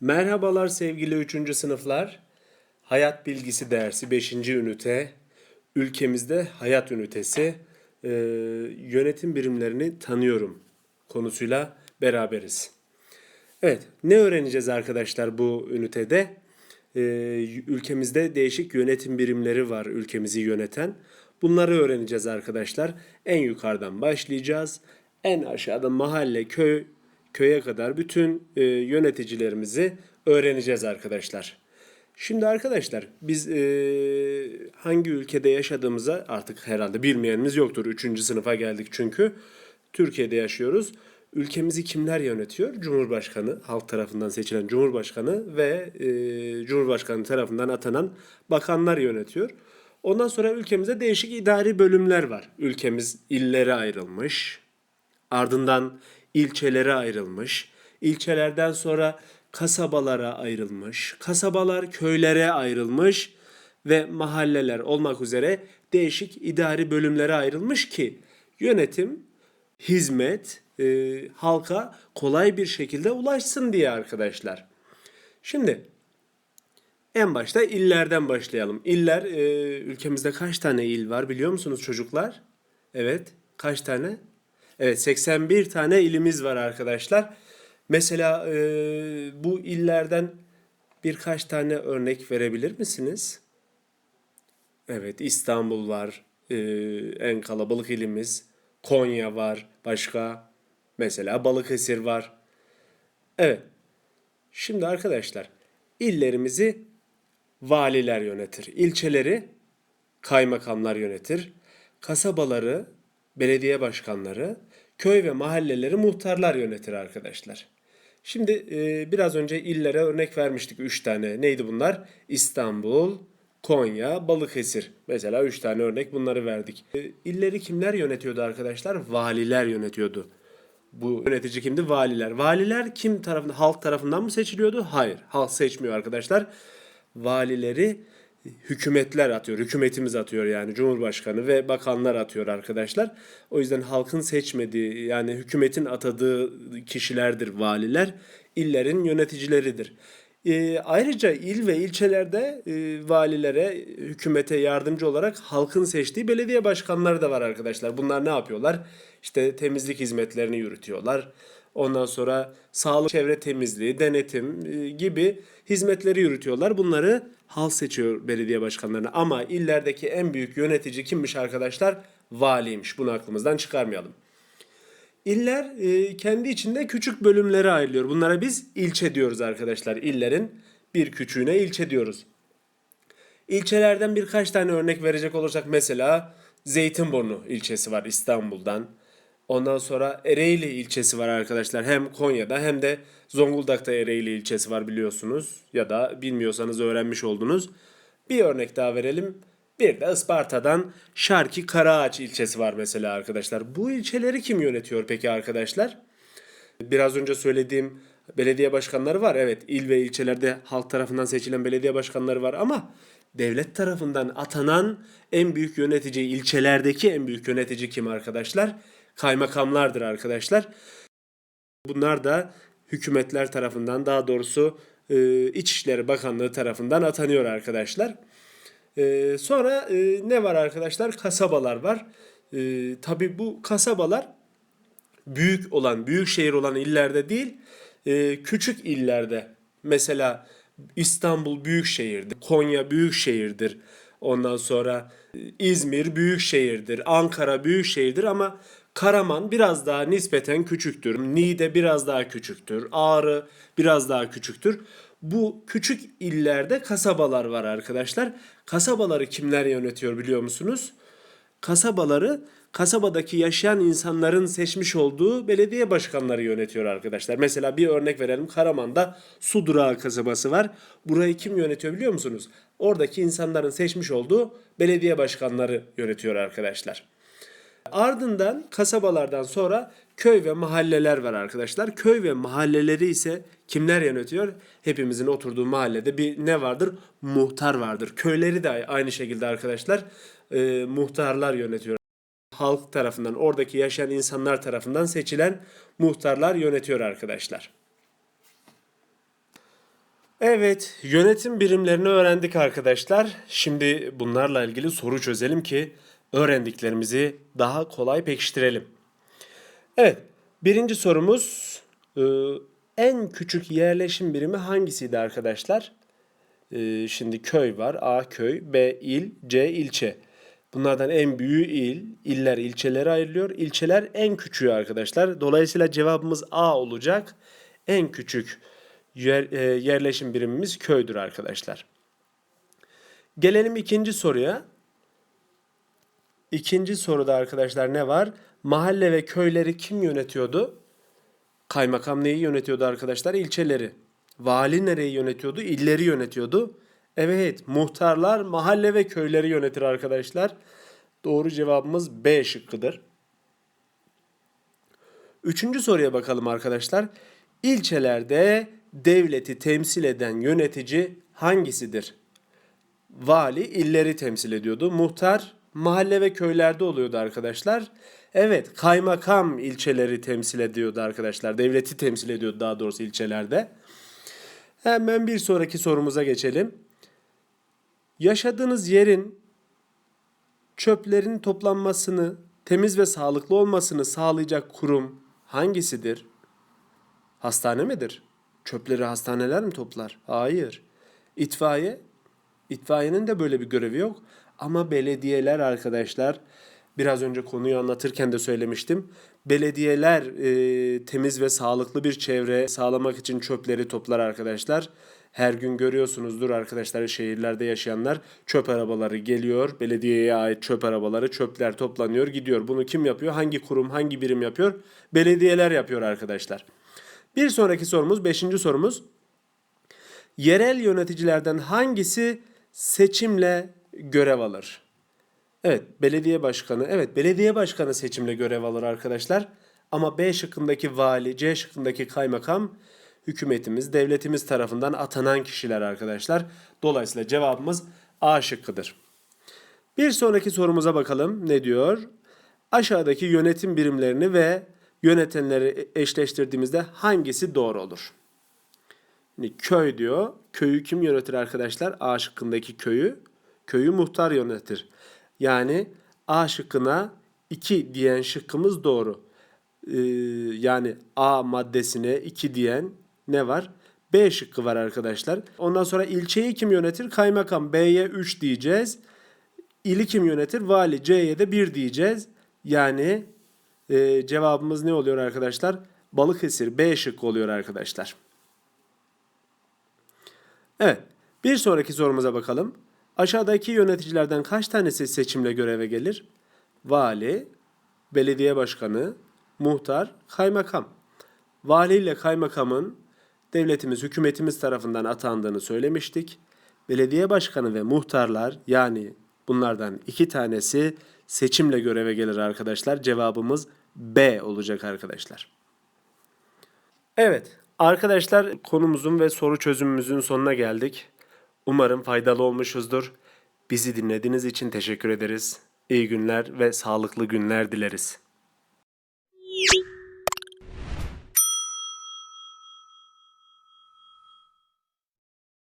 Merhabalar sevgili 3. sınıflar. Hayat bilgisi dersi 5. ünite. Ülkemizde hayat ünitesi e, yönetim birimlerini tanıyorum konusuyla beraberiz. Evet, ne öğreneceğiz arkadaşlar bu ünitede? E, ülkemizde değişik yönetim birimleri var ülkemizi yöneten. Bunları öğreneceğiz arkadaşlar. En yukarıdan başlayacağız. En aşağıda mahalle, köy, köye kadar bütün e, yöneticilerimizi öğreneceğiz arkadaşlar. Şimdi arkadaşlar biz e, hangi ülkede yaşadığımıza artık herhalde bilmeyenimiz yoktur. Üçüncü sınıfa geldik çünkü. Türkiye'de yaşıyoruz. Ülkemizi kimler yönetiyor? Cumhurbaşkanı, halk tarafından seçilen Cumhurbaşkanı ve e, Cumhurbaşkanı tarafından atanan bakanlar yönetiyor. Ondan sonra ülkemizde değişik idari bölümler var. Ülkemiz illere ayrılmış. Ardından ilçelere ayrılmış. İlçelerden sonra kasabalara ayrılmış. Kasabalar köylere ayrılmış ve mahalleler olmak üzere değişik idari bölümlere ayrılmış ki yönetim, hizmet e, halka kolay bir şekilde ulaşsın diye arkadaşlar. Şimdi en başta illerden başlayalım. İller e, ülkemizde kaç tane il var biliyor musunuz çocuklar? Evet, kaç tane? Evet, 81 tane ilimiz var arkadaşlar. Mesela e, bu illerden birkaç tane örnek verebilir misiniz? Evet, İstanbul var, e, en kalabalık ilimiz. Konya var, başka mesela Balıkesir var. Evet, şimdi arkadaşlar illerimizi valiler yönetir. İlçeleri kaymakamlar yönetir. Kasabaları belediye başkanları, köy ve mahalleleri muhtarlar yönetir arkadaşlar. Şimdi e, biraz önce illere örnek vermiştik 3 tane. Neydi bunlar? İstanbul, Konya, Balıkesir. Mesela 3 tane örnek bunları verdik. E, illeri kimler yönetiyordu arkadaşlar? Valiler yönetiyordu. Bu yönetici kimdi? Valiler. Valiler kim tarafından? Halk tarafından mı seçiliyordu? Hayır. Halk seçmiyor arkadaşlar. Valileri hükümetler atıyor. Hükümetimiz atıyor yani Cumhurbaşkanı ve bakanlar atıyor arkadaşlar. O yüzden halkın seçmediği yani hükümetin atadığı kişilerdir valiler. illerin yöneticileridir. E, ayrıca il ve ilçelerde e, valilere, hükümete yardımcı olarak halkın seçtiği belediye başkanları da var arkadaşlar. Bunlar ne yapıyorlar? İşte temizlik hizmetlerini yürütüyorlar. Ondan sonra sağlık, çevre temizliği, denetim e, gibi hizmetleri yürütüyorlar. Bunları halk seçiyor belediye başkanlarını. Ama illerdeki en büyük yönetici kimmiş arkadaşlar? Valiymiş. Bunu aklımızdan çıkarmayalım. İller e, kendi içinde küçük bölümlere ayrılıyor. Bunlara biz ilçe diyoruz arkadaşlar. İllerin bir küçüğüne ilçe diyoruz. İlçelerden birkaç tane örnek verecek olursak mesela Zeytinburnu ilçesi var İstanbul'dan. Ondan sonra Ereğli ilçesi var arkadaşlar. Hem Konya'da hem de Zonguldak'ta Ereğli ilçesi var biliyorsunuz. Ya da bilmiyorsanız öğrenmiş oldunuz. Bir örnek daha verelim. Bir de Isparta'dan Şarki Karaağaç ilçesi var mesela arkadaşlar. Bu ilçeleri kim yönetiyor peki arkadaşlar? Biraz önce söylediğim belediye başkanları var. Evet il ve ilçelerde halk tarafından seçilen belediye başkanları var ama devlet tarafından atanan en büyük yönetici ilçelerdeki en büyük yönetici kim arkadaşlar? Kaymakamlardır arkadaşlar. Bunlar da hükümetler tarafından daha doğrusu e, İçişleri Bakanlığı tarafından atanıyor arkadaşlar. E, sonra e, ne var arkadaşlar? Kasabalar var. E, tabii bu kasabalar büyük olan, büyük şehir olan illerde değil, e, küçük illerde. Mesela İstanbul büyük şehirdir, Konya büyük şehirdir. Ondan sonra e, İzmir büyük şehirdir, Ankara büyük şehirdir ama Karaman biraz daha nispeten küçüktür. Niğde biraz daha küçüktür. Ağrı biraz daha küçüktür. Bu küçük illerde kasabalar var arkadaşlar. Kasabaları kimler yönetiyor biliyor musunuz? Kasabaları kasabadaki yaşayan insanların seçmiş olduğu belediye başkanları yönetiyor arkadaşlar. Mesela bir örnek verelim. Karaman'da Sudurağı kasabası var. Burayı kim yönetiyor biliyor musunuz? Oradaki insanların seçmiş olduğu belediye başkanları yönetiyor arkadaşlar. Ardından kasabalardan sonra köy ve mahalleler var arkadaşlar. Köy ve mahalleleri ise kimler yönetiyor? Hepimizin oturduğu mahallede bir ne vardır? Muhtar vardır. Köyleri de aynı şekilde arkadaşlar e, muhtarlar yönetiyor. halk tarafından, oradaki yaşayan insanlar tarafından seçilen muhtarlar yönetiyor arkadaşlar. Evet, yönetim birimlerini öğrendik arkadaşlar. Şimdi bunlarla ilgili soru çözelim ki öğrendiklerimizi daha kolay pekiştirelim. Evet, birinci sorumuz e, en küçük yerleşim birimi hangisiydi arkadaşlar? E, şimdi köy var, A köy, B il, C ilçe. Bunlardan en büyüğü il, iller ilçelere ayrılıyor. İlçeler en küçüğü arkadaşlar. Dolayısıyla cevabımız A olacak. En küçük yer, e, yerleşim birimimiz köydür arkadaşlar. Gelelim ikinci soruya. İkinci soruda arkadaşlar ne var? Mahalle ve köyleri kim yönetiyordu? Kaymakam neyi yönetiyordu arkadaşlar? İlçeleri. Vali nereyi yönetiyordu? İlleri yönetiyordu. Evet, muhtarlar mahalle ve köyleri yönetir arkadaşlar. Doğru cevabımız B şıkkıdır. Üçüncü soruya bakalım arkadaşlar. İlçelerde devleti temsil eden yönetici hangisidir? Vali illeri temsil ediyordu. Muhtar mahalle ve köylerde oluyordu arkadaşlar. Evet, kaymakam ilçeleri temsil ediyordu arkadaşlar. Devleti temsil ediyordu daha doğrusu ilçelerde. Hemen bir sonraki sorumuza geçelim. Yaşadığınız yerin çöplerin toplanmasını, temiz ve sağlıklı olmasını sağlayacak kurum hangisidir? Hastane midir? Çöpleri hastaneler mi toplar? Hayır. İtfaiye? İtfaiyenin de böyle bir görevi yok. Ama belediyeler arkadaşlar, biraz önce konuyu anlatırken de söylemiştim. Belediyeler e, temiz ve sağlıklı bir çevre sağlamak için çöpleri toplar arkadaşlar. Her gün görüyorsunuzdur arkadaşlar şehirlerde yaşayanlar çöp arabaları geliyor. Belediyeye ait çöp arabaları çöpler toplanıyor gidiyor. Bunu kim yapıyor? Hangi kurum hangi birim yapıyor? Belediyeler yapıyor arkadaşlar. Bir sonraki sorumuz beşinci sorumuz. Yerel yöneticilerden hangisi seçimle görev alır? Evet, belediye başkanı. Evet, belediye başkanı seçimle görev alır arkadaşlar. Ama B şıkkındaki vali, C şıkkındaki kaymakam hükümetimiz, devletimiz tarafından atanan kişiler arkadaşlar. Dolayısıyla cevabımız A şıkkıdır. Bir sonraki sorumuza bakalım. Ne diyor? Aşağıdaki yönetim birimlerini ve yönetenleri eşleştirdiğimizde hangisi doğru olur? Şimdi köy diyor. Köyü kim yönetir arkadaşlar? A şıkkındaki köyü. Köyü muhtar yönetir. Yani A şıkkına 2 diyen şıkkımız doğru. Ee, yani A maddesine 2 diyen ne var? B şıkkı var arkadaşlar. Ondan sonra ilçeyi kim yönetir? Kaymakam. B'ye 3 diyeceğiz. İli kim yönetir? Vali. C'ye de 1 diyeceğiz. Yani e, cevabımız ne oluyor arkadaşlar? Balıkesir B şıkkı oluyor arkadaşlar. Evet. Bir sonraki sorumuza bakalım. Aşağıdaki yöneticilerden kaç tanesi seçimle göreve gelir? Vali, belediye başkanı, muhtar, kaymakam. Vali ile kaymakamın devletimiz, hükümetimiz tarafından atandığını söylemiştik. Belediye başkanı ve muhtarlar yani bunlardan iki tanesi seçimle göreve gelir arkadaşlar. Cevabımız B olacak arkadaşlar. Evet arkadaşlar konumuzun ve soru çözümümüzün sonuna geldik. Umarım faydalı olmuşuzdur. Bizi dinlediğiniz için teşekkür ederiz. İyi günler ve sağlıklı günler dileriz.